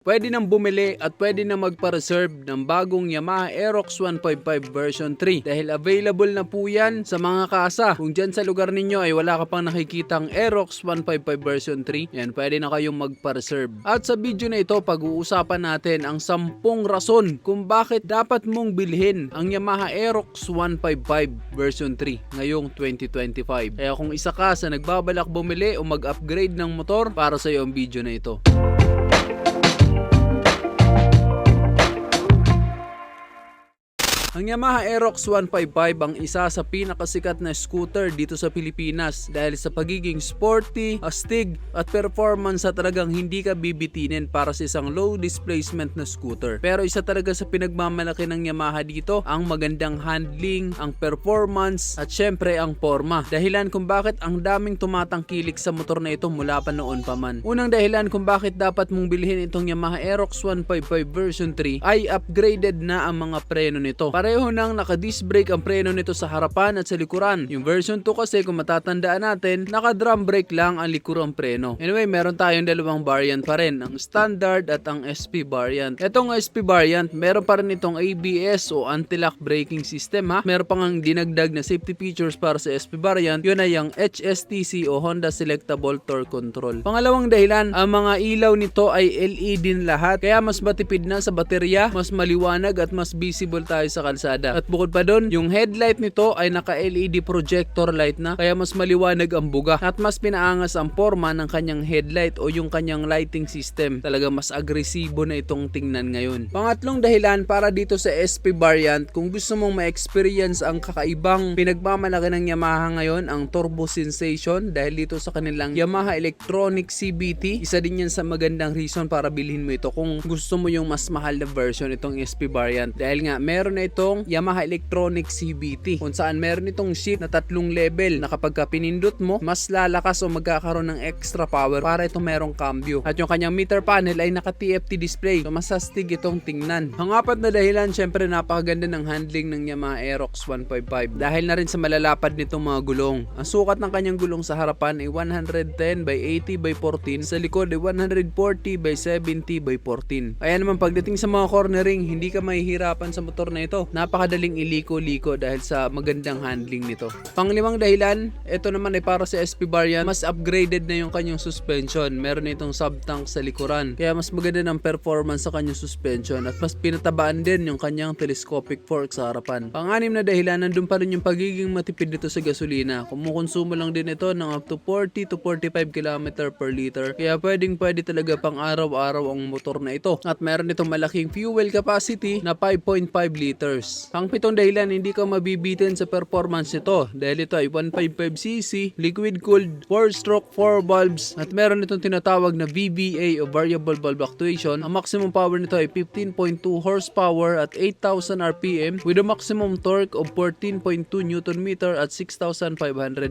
Pwede nang bumili at pwede na magpa-reserve ng bagong Yamaha Aerox 155 version 3 dahil available na po yan sa mga kasa. Kung dyan sa lugar ninyo ay wala ka pang nakikitang Aerox 155 version 3, yan pwede na kayong magpa-reserve. At sa video na ito, pag-uusapan natin ang 10 rason kung bakit dapat mong bilhin ang Yamaha Aerox 155 version 3 ngayong 2025. Kaya kung isa ka sa nagbabalak bumili o mag-upgrade ng motor, para sa iyo ang video na ito. Ang Yamaha Aerox 155 ang isa sa pinakasikat na scooter dito sa Pilipinas dahil sa pagiging sporty, astig at performance sa talagang hindi ka bibitinin para sa isang low displacement na scooter. Pero isa talaga sa pinagmamalaki ng Yamaha dito ang magandang handling, ang performance at syempre ang forma. Dahilan kung bakit ang daming tumatangkilik sa motor na ito mula pa noon pa man. Unang dahilan kung bakit dapat mong bilhin itong Yamaha Aerox 155 version 3 ay upgraded na ang mga preno nito. Pareho nang naka-disc brake ang preno nito sa harapan at sa likuran. Yung version 2 kasi kung matatandaan natin, naka-drum brake lang ang likurang preno. Anyway, meron tayong dalawang variant pa rin, ang standard at ang SP variant. Etong SP variant, meron pa rin itong ABS o anti-lock braking system ha. Meron pang ang dinagdag na safety features para sa SP variant, yun ay ang HSTC o Honda Selectable Torque Control. Pangalawang dahilan, ang mga ilaw nito ay LED din lahat, kaya mas matipid na sa baterya, mas maliwanag at mas visible tayo sa kalsada. At bukod pa doon, yung headlight nito ay naka-LED projector light na kaya mas maliwanag ang buga at mas pinaangas ang forma ng kanyang headlight o yung kanyang lighting system. Talaga mas agresibo na itong tingnan ngayon. Pangatlong dahilan para dito sa SP variant, kung gusto mong ma-experience ang kakaibang pinagmamalaki ng Yamaha ngayon, ang turbo sensation dahil dito sa kanilang Yamaha Electronic CBT, isa din yan sa magandang reason para bilhin mo ito kung gusto mo yung mas mahal na version itong SP variant. Dahil nga meron na itong Yamaha Electronic CBT kung saan meron itong shift na tatlong level na kapag ka pinindot mo, mas lalakas o magkakaroon ng extra power para ito merong cambio. At yung kanyang meter panel ay naka TFT display so masastig itong tingnan. Ang apat na dahilan, syempre napakaganda ng handling ng Yamaha Aerox 155 dahil na rin sa malalapad nitong mga gulong. Ang sukat ng kanyang gulong sa harapan ay 110 by 80 by 14, sa likod ay 140 by 70 by 14. Kaya naman pagdating sa mga cornering, hindi ka mahihirapan sa motor na ito. Napakadaling iliko-liko dahil sa magandang handling nito. Panglimang dahilan, ito naman ay para sa SP variant, mas upgraded na yung kanyang suspension. Meron itong sub-tank sa likuran. Kaya mas maganda ng performance sa kanyang suspension at mas pinatabaan din yung kanyang telescopic fork sa harapan. Panganim na dahilan, nandun pa rin yung pagiging matipid nito sa gasolina. Kumukonsumo lang din ito ng up to 40 to 45 km per liter. Kaya pwedeng pwede talaga pang araw-araw ang motor na ito. At meron itong malaking fuel capacity na 5.5 liters. Ang pitong dahilan, hindi ka mabibitin sa performance nito dahil ito ay 155cc, liquid cooled, 4-stroke, 4 valves at meron itong tinatawag na VVA o variable valve actuation. Ang maximum power nito ay 15.2 horsepower at 8,000 RPM with a maximum torque of 14.2 Nm at 6,500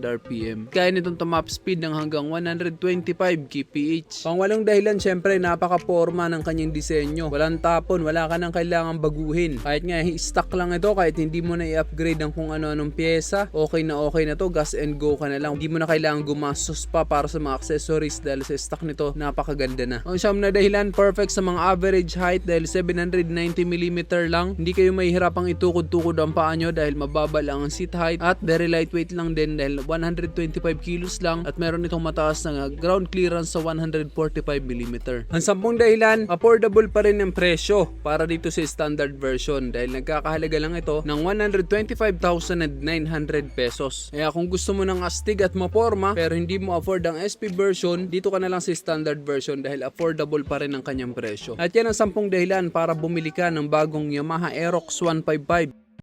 RPM. Kaya nitong tumap speed ng hanggang 125 kph. Pangwalong dahilan, syempre napaka-forma ng kanyang disenyo. Walang tapon, wala ka nang kailangan baguhin. Kahit nga stock lang ito, kahit hindi mo na i-upgrade ang kung ano-anong pyesa, okay na okay na to, gas and go ka na lang. Hindi mo na kailangan gumastos pa para sa mga accessories dahil sa stock nito, napakaganda na. Ang siyam na dahilan, perfect sa mga average height dahil 790mm lang. Hindi kayo mahihirapang itukod-tukod ang paa nyo dahil mababa lang ang seat height at very lightweight lang din dahil 125 kilos lang at meron itong mataas na ground clearance sa 145mm. Ang sampung dahilan, affordable pa rin ang presyo para dito sa standard version dahil nagkakahalaga lang ito ng 125,900 pesos. Kaya kung gusto mo ng astig at maporma pero hindi mo afford ang SP version, dito ka na lang sa standard version dahil affordable pa rin ang kanyang presyo. At yan ang sampung dahilan para bumili ka ng bagong Yamaha Aerox 155.